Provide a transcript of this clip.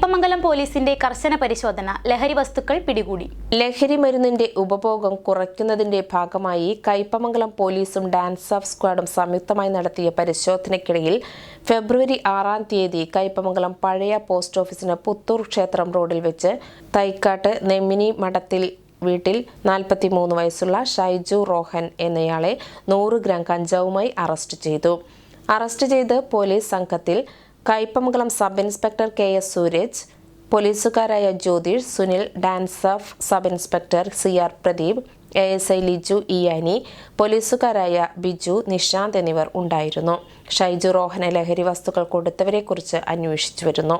പോലീസിന്റെ കർശന പരിശോധന ലഹരി വസ്തുക്കൾ പിടികൂടി. ലഹരി മരുന്നിന്റെ ഉപഭോഗം കുറയ്ക്കുന്നതിന്റെ ഭാഗമായി കയ്പമംഗലം പോലീസും ഡാൻസ് ഓഫ് സ്ക്വാഡും സംയുക്തമായി നടത്തിയ പരിശോധനയ്ക്കിടയിൽ ഫെബ്രുവരി ആറാം തീയതി കയ്പമംഗലം പഴയ പോസ്റ്റ് ഓഫീസിന് പുത്തൂർ ക്ഷേത്രം റോഡിൽ വെച്ച് തൈക്കാട്ട് നെമ്മിനി മഠത്തിൽ വീട്ടിൽ നാൽപ്പത്തിമൂന്ന് വയസ്സുള്ള ഷൈജു റോഹൻ എന്നയാളെ നൂറ് ഗ്രാം കഞ്ചാവുമായി അറസ്റ്റ് ചെയ്തു. അറസ്റ്റ് ചെയ്ത് പോലീസ് സംഘത്തിൽ Kaipamangalam sub inspector K S Sooraj പോലീസുകാരായ Jyothish Sunil DANSAF sub inspector C R Pradeep A S I Liju ഇയാനി പോലീസുകാരായ ബിജു നിഷാന്ത് എന്നിവർ ഉണ്ടായിരുന്നു. ഷൈജു റോഹനെ ലഹരി വസ്തുക്കൾ കൊടുത്തവരെക്കുറിച്ച് അന്വേഷിച്ചു വരുന്നു.